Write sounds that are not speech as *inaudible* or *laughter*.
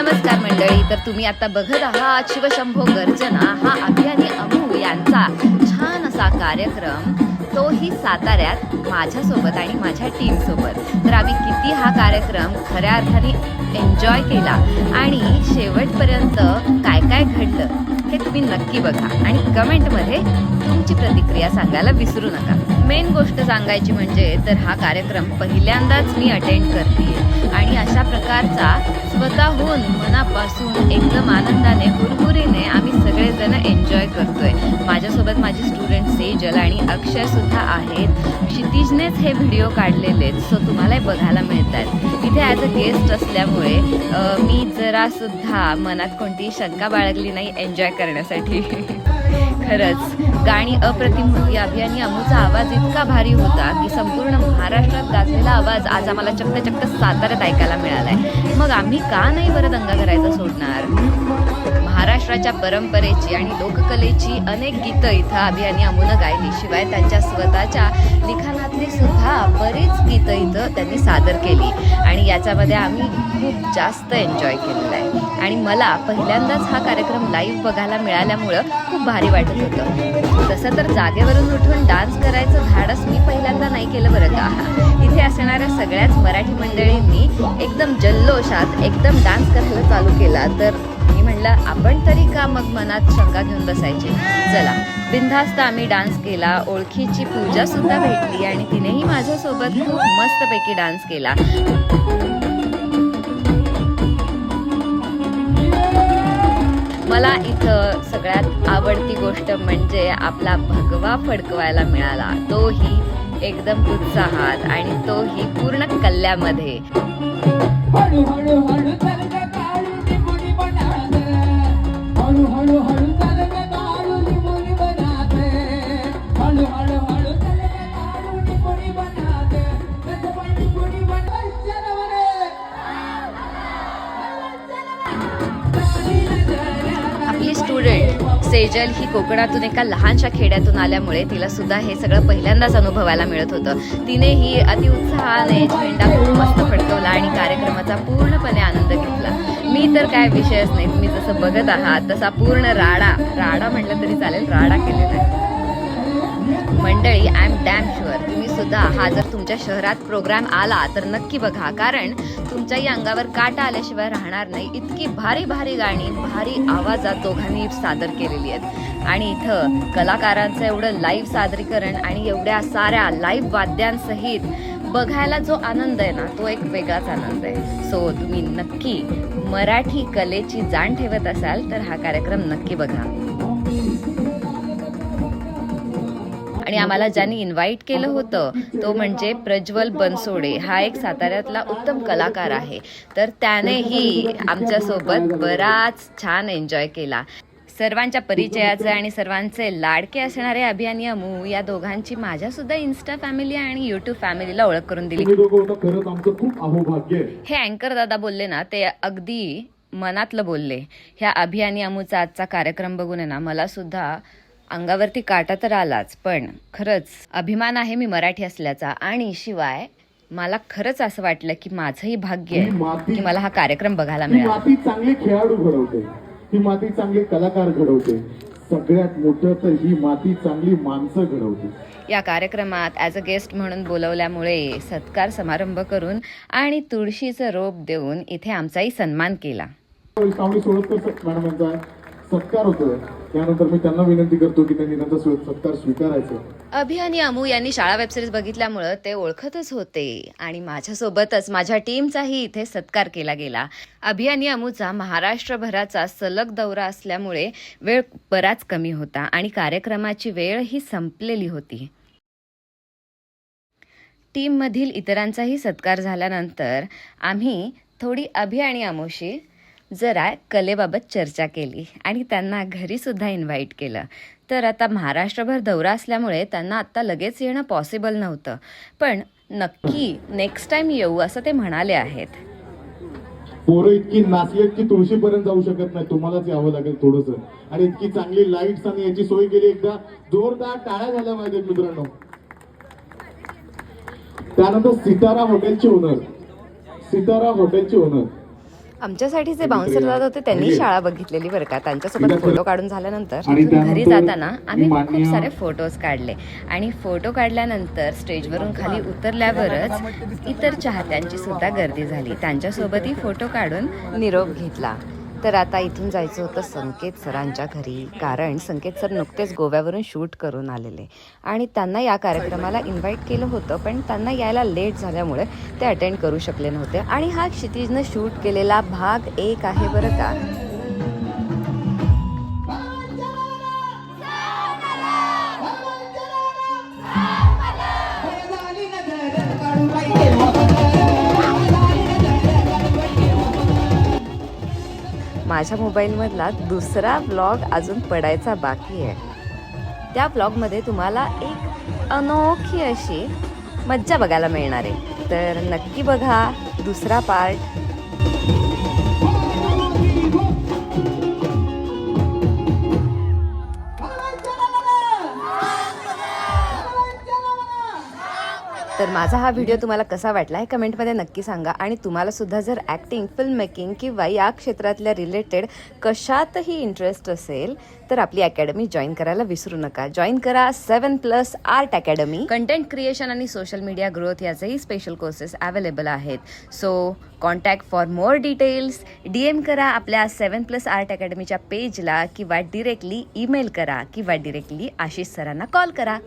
नमस्कार मंडळी तर तुम्ही आता बघत आहात शिवशंभो गर्जना हा अभियानी अमू यांचा छान असा कार्यक्रम. तोही साताऱ्यात माझ्यासोबत आणि माझ्या टीमसोबत तर आम्ही किती हा कार्यक्रम खऱ्या अर्थाने एन्जॉय केला आणि शेवटपर्यंत काय काय घडलं हे तुम्ही नक्की बघा आणि कमेंटमध्ये तुमची प्रतिक्रिया सांगायला विसरू नका. मेन गोष्ट सांगायची म्हणजे तर हा कार्यक्रम पहिल्यांदाच मी अटेंड करते आणि अशा प्रकारचा स्वतःहून मनापासून एकदम आनंदाने हुरहुरीने आम्ही सगळेजण एन्जॉय करतोय. माझ्यासोबत माझे स्टुडंट सेजल आणि अक्षय सुद्धा आहेत. क्षितिजनेच हे व्हिडिओ काढलेले आहेत सो तुम्हालाही बघायला मिळतात. इथे ॲज अ गेस्ट असल्यामुळे मी जरासुद्धा मनात कोणतीही शंका बाळगली नाही एन्जॉय करण्यासाठी. *laughs* खरंच. गाणी अप्रतिम होती. अभियानी अमूचा आवाज इतका भारी होता की संपूर्ण महाराष्ट्रात गाजलेला आवाज आज आम्हाला चक्क चक्क साताऱ्यात ऐकायला मिळालाय. मग आम्ही का नाही बरं दंगा करायचा सोडणार? महाराष्ट्राच्या परंपरेची आणि लोककलेची अनेक गीतं इथं अभियानी अमूनं गायली शिवाय त्यांच्या स्वतःच्या लिखाणातली सुद्धा बरीच गीतं इथं त्यांनी सादर केली. आणि याच्यामध्ये आम्ही खूप जास्त एन्जॉय केलेला आहे. आणि मला पहिल्यांदाच हा कार्यक्रम लाईव्ह बघायला मिळाल्यामुळं खूप भारी वाटत होतं. तसं तर जागेवरून उठून डान्स करायचं धाडस मी पहिल्यांदा नाही केलं बरं का? इथे असणाऱ्या सगळ्याच मराठी मंडळींनी एकदम जल्लोषात एकदम डान्स करायला चालू केला. तर मी म्हणलं आपण तरी का मग मनात शंका घेऊन बसायची? चला. बिनधास्त आम्ही डान्स केला ओळखीची पूजा सुद्धा भेटली आणि तिनेही माझ्यासोबत खूप मस्तपैकी डान्स केला. मला इथं सगळ्यात आवडती गोष्ट म्हणजे आपला भगवा फडकवायला मिळाला. तोही एकदम उत्साहात आणि तोही पूर्ण कल्ल्यामध्ये হরে হরে सेजल ही कोकणातून एका लहानशा खेड्यातून आल्यामुळे तिला सुद्धा हे सगळं पहिल्यांदाच अनुभवायला मिळत होतं. तिने ही अतिउत्साहाने झेंडा खूप मस्त फडकवला आणि कार्यक्रमाचा पूर्णपणे आनंद घेतला. मी तर काय विषयच नाही तुम्ही जसं बघत आहात तसा पूर्ण राडा राडा म्हटलं तरी चालेल राडा केलेला आहे. मंडळी आय एम डॅम शुअर तुम्ही सुद्धा हा जर तुमच्या शहरात प्रोग्राम आला तर नक्की बघा कारण तुमच्याही अंगावर काटा आल्याशिवाय राहणार नाही. इतकी भारी भारी गाणी भारी आवाजात दोघांनी सादर केलेली आहेत. आणि इथं कलाकारांचं एवढं लाईव्ह सादरीकरण आणि एवढ्या साऱ्या लाईव्ह वाद्यांसहित बघायला जो आनंद आहे ना तो एक वेगळाच आनंद आहे. सो तुम्ही नक्की मराठी कलेची जाण ठेवत असाल तर हा कार्यक्रम नक्की बघा. आणि आम्हाला ज्यांनी इन्व्हाइट केलं होतं तो म्हणजे प्रज्वल बनसोडे. हा एक साताऱ्यातला उत्तम कलाकार आहे. तर त्यानेही आमच्यासोबत बराच छान एन्जॉय केला. सर्वांच्या परिचयाचे आणि सर्वांचे लाडके असणारे अभियानी अमू या दोघांची माझ्या सुद्धा इन्स्टा फॅमिली आणि युट्यूब फॅमिलीला ओळख करून दिली. हे अँकर दादा बोलले ना ते अगदी मनातलं बोलले. ह्या अभियानी अमूचा आजचा कार्यक्रम बघून आहे ना मला सुद्धा अंगावरती काटा तर आलाच पण खरंच अभिमान आहे मी मराठी असल्याचा. आणि शिवाय मला खरंच असं वाटलं की माझंही भाग्य आहे की मला हा कार्यक्रम बघायला मिळाला. माती चांगले खेळाडू घडवते. ही माती चांगले कलाकार घडवते. सगळ्यात मोठं तर ही माती चांगली माणसं घडवते. या कार्यक्रमात ॲज अ गेस्ट म्हणून बोलवल्यामुळे सत्कार समारंभ करून आणि तुळशीचं रोप देऊन इथे आमचाही सन्मान केला. सत्कार होतोय. त्यानंतर मी त्यांना विनंती करतो की त्यांनी त्यांचा सत्कार स्वीकारायचा. अभियानी अमू यांनी शाळा वेबसिरीज बघितल्यामुळं ते ओळखतच होते आणि माझ्यासोबतच माझ्या टीमचाही इथे सत्कार केला गेला. अभियानी अमूचा महाराष्ट्रभराचा सलग दौरा असल्यामुळे वेळ बराच कमी होता आणि कार्यक्रमाची वेळ ही संपलेली होती. टीममधील इतरांचाही सत्कार झाल्यानंतर आम्ही थोडी अभि आणि अमोशी जरा कलेबाबत चर्चा केली आणि त्यांना घरीसुद्धा इन्व्हाइट केलं. तर आता महाराष्ट्रभर दौरा असल्यामुळे त्यांना आत्ता लगेच येणं पॉसिबल नव्हतं. पण नक्की नेक्स्ट टाइम येऊ असं ते म्हणाले आहेत. पोरं इतकी नाचली की तुळशीपर्यंत जाऊ शकत नाही तुम्हालाच यावं लागेल थोडस. आणि इतकी चांगली लाईट्स आणि याची सोय केली एकदा. जोरदार टाळ्या झाल्या पाहिजेत मित्रांनो. त्यानंतर सितारा हॉटेलचे ओनर सितारा हॉटेलचे ओनर आमच्यासाठी जे बाउन्सर दादा होते त्यांनी शाळा बघितलेली बरं का. त्यांच्यासोबत फोटो काढून झाल्यानंतर घरी जाताना आम्ही खूप सारे फोटोज काढले. आणि फोटो काढल्यानंतर स्टेजवरून खाली उतरल्यावरच इतर चाहत्यांची सुद्धा गर्दी झाली. त्यांच्यासोबतही फोटो काढून निरोप घेतला. तर आता इथून जायचं होतं संकेत सरांच्या घरी कारण संकेत सर नुकतेच गोव्यावरून शूट करून आलेले. आणि त्यांना या कार्यक्रमाला इन्व्हाइट केलं होतं पण त्यांना यायला लेट झाल्यामुळे ते अटेंड करू शकले नव्हते. आणि हा क्षितिजनं शूट केलेला भाग एक आहे बरं का? माझ्या मोबाईलमधला दुसरा ब्लॉग अजून पडायचा बाकी आहे. त्या ब्लॉगमध्ये तुम्हाला एक अनोखी अशी मज्जा बघायला मिळणार आहे. तर नक्की बघा दुसरा पार्ट तर माझा हा व्हिडिओ तुम्हाला कसा वाटला हे कमेंटमध्ये नक्की सांगा. आणि तुम्हाला सुद्धा जर ॲक्टिंग फिल्म मेकिंग किंवा या क्षेत्रातल्या रिलेटेड कशातही इंटरेस्ट असेल तर आपली अकॅडमी जॉईन करायला विसरू नका. जॉईन करा seven plus art academy content creation आणि सोशल मीडिया ग्रोथ याचेही स्पेशल कोर्सेस अवेलेबल आहेत. So contact for more details D M करा आपल्या सेवन प्लस आर्ट अकॅडमीच्या पेजला किंवा डिरेक्टली ईमेल करा किंवा डिरेक्टली आशिष सरांना कॉल करा.